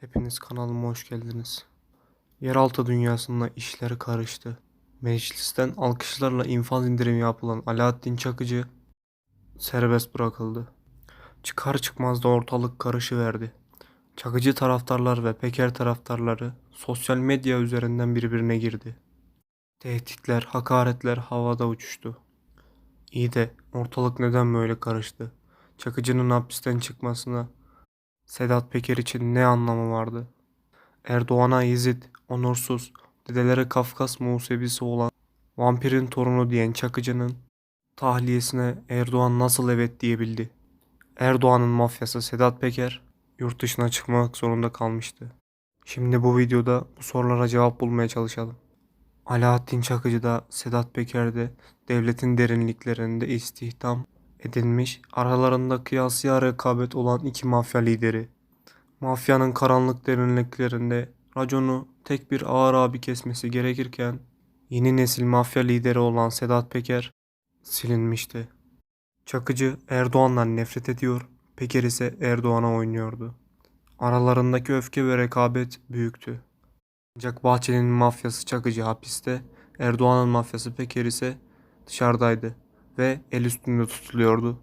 Hepiniz kanalıma hoş geldiniz. Yeraltı dünyasında işleri karıştı. Meclisten alkışlarla infaz indirimi yapılan Alaaddin Çakıcı serbest bırakıldı. Çıkar çıkmaz da ortalık karışıverdi. Çakıcı taraftarlar ve Peker taraftarları sosyal medya üzerinden birbirine girdi. Tehditler, hakaretler havada uçuştu. İyi de ortalık neden böyle karıştı? Çakıcı'nın hapisten çıkmasına Sedat Peker için ne anlamı vardı? Erdoğan'a Yezid, onursuz, dedelere Kafkas Musevisi olan vampirin torunu diyen Çakıcı'nın tahliyesine Erdoğan nasıl evet diyebildi? Erdoğan'ın mafyası Sedat Peker yurt dışına çıkmak zorunda kalmıştı. Şimdi bu videoda bu sorulara cevap bulmaya çalışalım. Alaaddin Çakıcı da Sedat Peker de devletin derinliklerinde istihdam edilmiş, aralarında kıyasıya rekabet olan iki mafya lideri. Mafyanın karanlık derinliklerinde raconu tek bir ağır abi kesmesi gerekirken yeni nesil mafya lideri olan Sedat Peker silinmişti. Çakıcı Erdoğan'dan nefret ediyor, Peker ise Erdoğan'a oynuyordu. Aralarındaki öfke ve rekabet büyüktü. Ancak Bahçeli'nin mafyası Çakıcı hapiste, Erdoğan'ın mafyası Peker ise dışarıdaydı ve el üstünde tutuluyordu.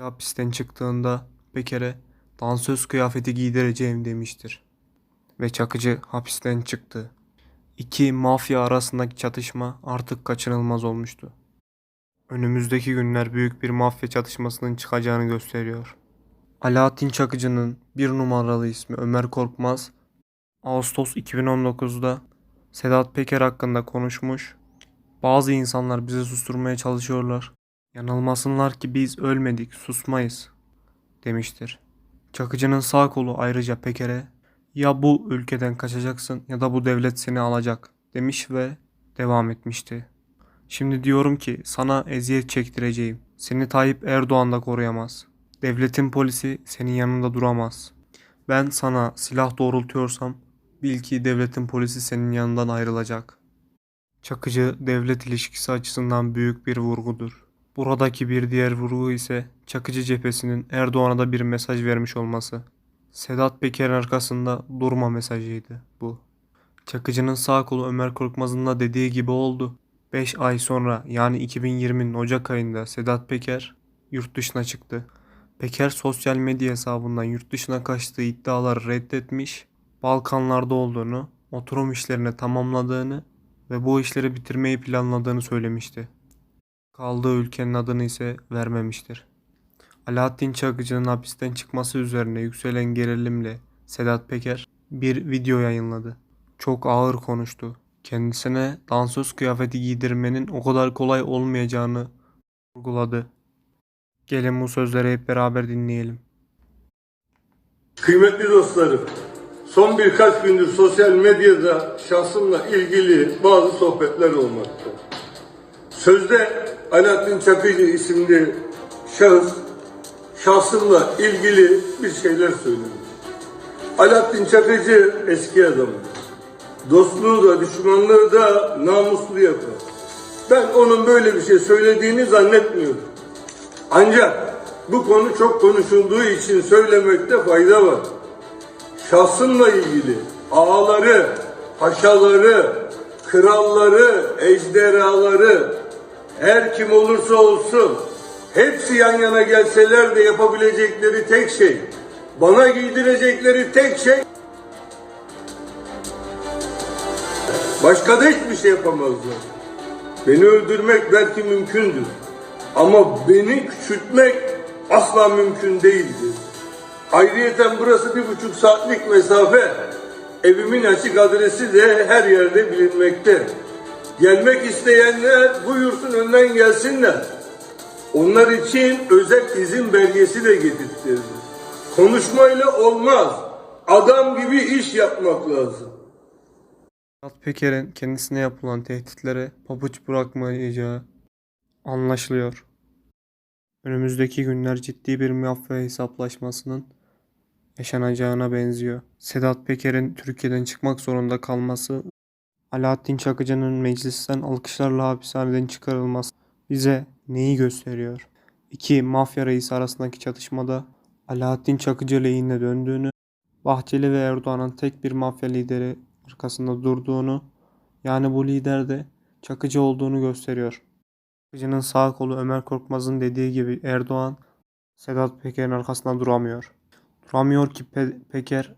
Hapisten çıktığında Peker'e dansöz kıyafeti giydireceğim demiştir. Ve Çakıcı hapisten çıktı. İki mafya arasındaki çatışma artık kaçınılmaz olmuştu. Önümüzdeki günler büyük bir mafya çatışmasının çıkacağını gösteriyor. Alaaddin Çakıcı'nın bir numaralı ismi Ömer Korkmaz, Ağustos 2019'da Sedat Peker hakkında konuşmuş. Bazı insanlar bizi susturmaya çalışıyorlar. Yanılmasınlar ki biz ölmedik, susmayız demiştir. Çakıcı'nın sağ kolu ayrıca Peker'e ya bu ülkeden kaçacaksın ya da bu devlet seni alacak demiş ve devam etmişti. Şimdi diyorum ki sana eziyet çektireceğim. Seni Tayyip Erdoğan da koruyamaz. Devletin polisi senin yanında duramaz. Ben sana silah doğrultuyorsam bil ki devletin polisi senin yanından ayrılacak. Çakıcı devlet ilişkisi açısından büyük bir vurgudur. Buradaki bir diğer vurgu ise Çakıcı cephesinin Erdoğan'a da bir mesaj vermiş olması. Sedat Peker'in arkasında durma mesajıydı bu. Çakıcı'nın sağ kolu Ömer Korkmaz'ın da dediği gibi oldu. 5 ay sonra yani 2020'nin Ocak ayında Sedat Peker yurt dışına çıktı. Peker sosyal medya hesabından yurt dışına kaçtığı iddiaları reddetmiş, Balkanlarda olduğunu, oturum işlerini tamamladığını ve bu işleri bitirmeyi planladığını söylemişti. Kaldığı ülkenin adını ise vermemiştir. Alaaddin Çakıcı'nın hapisten çıkması üzerine yükselen gerilimle Sedat Peker bir video yayınladı. Çok ağır konuştu. Kendisine dansöz kıyafeti giydirmenin o kadar kolay olmayacağını vurguladı. Gelin bu sözleri hep beraber dinleyelim. Kıymetli dostlarım, son birkaç gündür sosyal medyada şahsımla ilgili bazı sohbetler olmakta. Sözde Alaaddin Çakıcı isimli şahıs şahsımla ilgili bir şeyler söylüyor. Alaaddin Çakıcı eski adamı. Dostluğu da düşmanlığı da namuslu yapar. Ben onun böyle bir şey söylediğini zannetmiyorum. Ancak bu konu çok konuşulduğu için söylemekte fayda var. Şahsımla ilgili ağaları, paşaları, kralları, ejderhaları, her kim olursa olsun hepsi yan yana gelseler de yapabilecekleri tek şey, bana giydirecekleri tek şey Başka da hiçbir şey yapamazlar. Beni öldürmek belki mümkündür. Ama beni küçültmek asla mümkün değildir. Ayrıyeten burası bir buçuk saatlik mesafe. Evimin açık adresi de her yerde bilinmekte. Gelmek isteyenler buyursun önden gelsinler. Onlar için özel izin belgesi de getirttirdim. Konuşmayla olmaz. Adam gibi iş yapmak lazım. Sedat Peker'in kendisine yapılan tehditlere pabuç bırakmayacağı anlaşılıyor. Önümüzdeki günler ciddi bir mafya hesaplaşmasının yaşanacağına benziyor. Sedat Peker'in Türkiye'den çıkmak zorunda kalması, Alaaddin Çakıcı'nın meclisten alkışlarla hapishaneden çıkarılması bize neyi gösteriyor? İki mafya reisi arasındaki çatışmada Alaaddin Çakıcı lehine döndüğünü Bahçeli ve Erdoğan'ın tek bir mafya lideri arkasında durduğunu, yani bu lider de Çakıcı olduğunu gösteriyor. Çakıcı'nın sağ kolu Ömer Korkmaz'ın dediği gibi Erdoğan, Sedat Peker'in arkasında duramıyor. Duramıyor ki Pe- Peker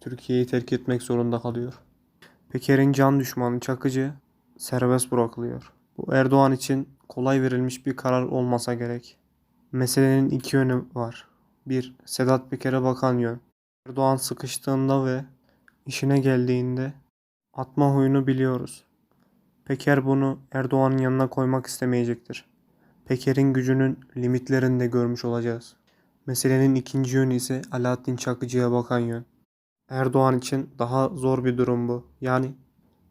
Türkiye'yi terk etmek zorunda kalıyor. Peker'in can düşmanı Çakıcı serbest bırakılıyor. Bu Erdoğan için kolay verilmiş bir karar olmasa gerek. Meselenin iki yönü var. Bir, Sedat Peker'e bakan yön. Erdoğan sıkıştığında ve işine geldiğinde atma huyunu biliyoruz. Peker bunu Erdoğan'ın yanına koymak istemeyecektir. Peker'in gücünün limitlerini de görmüş olacağız. Meselenin ikinci yönü ise Alaaddin Çakıcı'ya bakan yön. Erdoğan için daha zor bir durum bu. Yani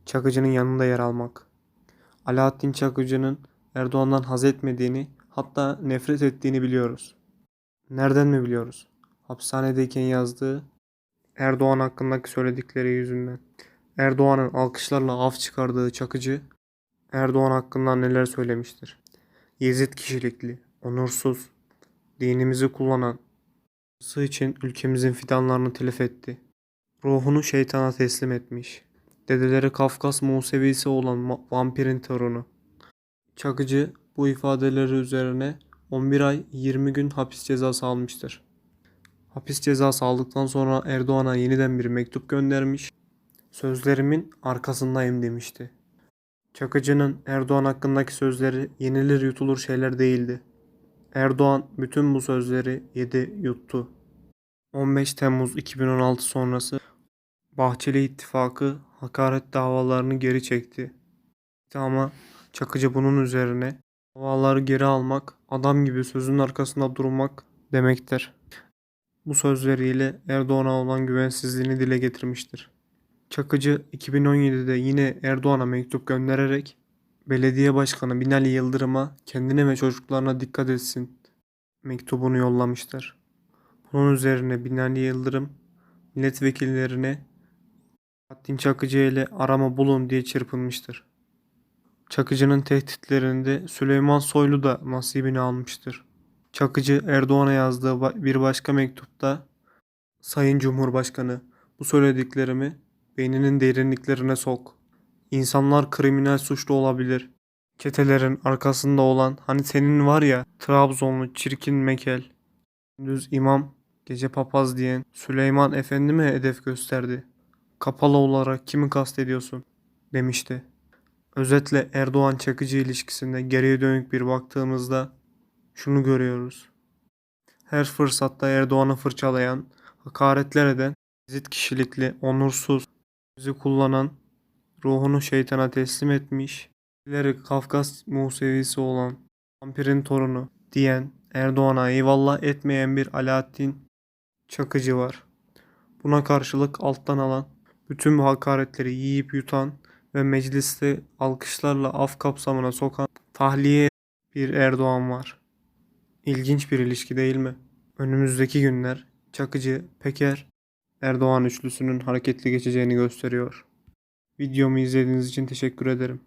Çakıcı'nın yanında yer almak. Alaaddin Çakıcı'nın Erdoğan'dan haz etmediğini hatta nefret ettiğini biliyoruz. Nereden mi biliyoruz? Hapishanedeyken yazdığı Erdoğan hakkındaki söyledikleri yüzünden. Erdoğan'ın alkışlarla af çıkardığı Çakıcı Erdoğan hakkında neler söylemiştir? Yezid kişilikli, onursuz, dinimizi kullanan, hırsı için ülkemizin fidanlarını telef etti. Ruhunu şeytana teslim etmiş. Dedeleri Kafkas Musevisi olan vampirin torunu. Çakıcı bu ifadeleri üzerine 11 ay 20 gün hapis cezası almıştır. Hapis cezası aldıktan sonra Erdoğan'a yeniden bir mektup göndermiş. Sözlerimin arkasındayım demişti. Çakıcı'nın Erdoğan hakkındaki sözleri yenilir yutulur şeyler değildi. Erdoğan bütün bu sözleri yedi yuttu. 15 Temmuz 2016 sonrası Bahçeli İttifakı hakaret davalarını geri çekti. Ama Çakıcı bunun üzerine davaları geri almak, adam gibi sözün arkasında durmak demektir. Bu sözleriyle Erdoğan'a olan güvensizliğini dile getirmiştir. Çakıcı 2017'de yine Erdoğan'a mektup göndererek belediye başkanı Binali Yıldırım'a kendine ve çocuklarına dikkat etsin mektubunu yollamıştır. Bunun üzerine Binali Yıldırım milletvekillerine Alaaddin Çakıcı ile arama bulun diye çırpınmıştır. Çakıcı'nın tehditlerinde Süleyman Soylu da nasibini almıştır. Çakıcı Erdoğan'a yazdığı bir başka mektupta Sayın Cumhurbaşkanı bu söylediklerimi beyninin derinliklerine sok. İnsanlar kriminal suçlu olabilir. Çetelerin arkasında olan hani senin var ya Trabzonlu çirkin mekel. Düz imam gece papaz diyen Süleyman Efendi mi hedef gösterdi? Kapalı olarak kimi kastediyorsun? demişti. Özetle Erdoğan Çakıcı ilişkisinde geriye dönük bir baktığımızda şunu görüyoruz. Her fırsatta Erdoğan'ı fırçalayan, hakaretler eden, zıt kişilikli, onursuz, bizi kullanan, ruhunu şeytana teslim etmiş, ileri Kafkas Musevisi olan, vampirin torunu diyen, Erdoğan'a eyvallah etmeyen bir Alaaddin Çakıcı var. Buna karşılık alttan alan, bütün bu hakaretleri yiyip yutan ve mecliste alkışlarla af kapsamına sokan tahliye bir Erdoğan var. İlginç bir ilişki değil mi? Önümüzdeki günler Çakıcı, Peker, Erdoğan üçlüsünün hareketli geçeceğini gösteriyor. Videomu izlediğiniz için teşekkür ederim.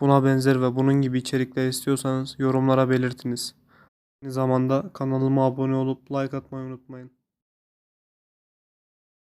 Buna benzer ve bunun gibi içerikler istiyorsanız yorumlara belirtiniz. Aynı zamanda kanalıma abone olup like atmayı unutmayın.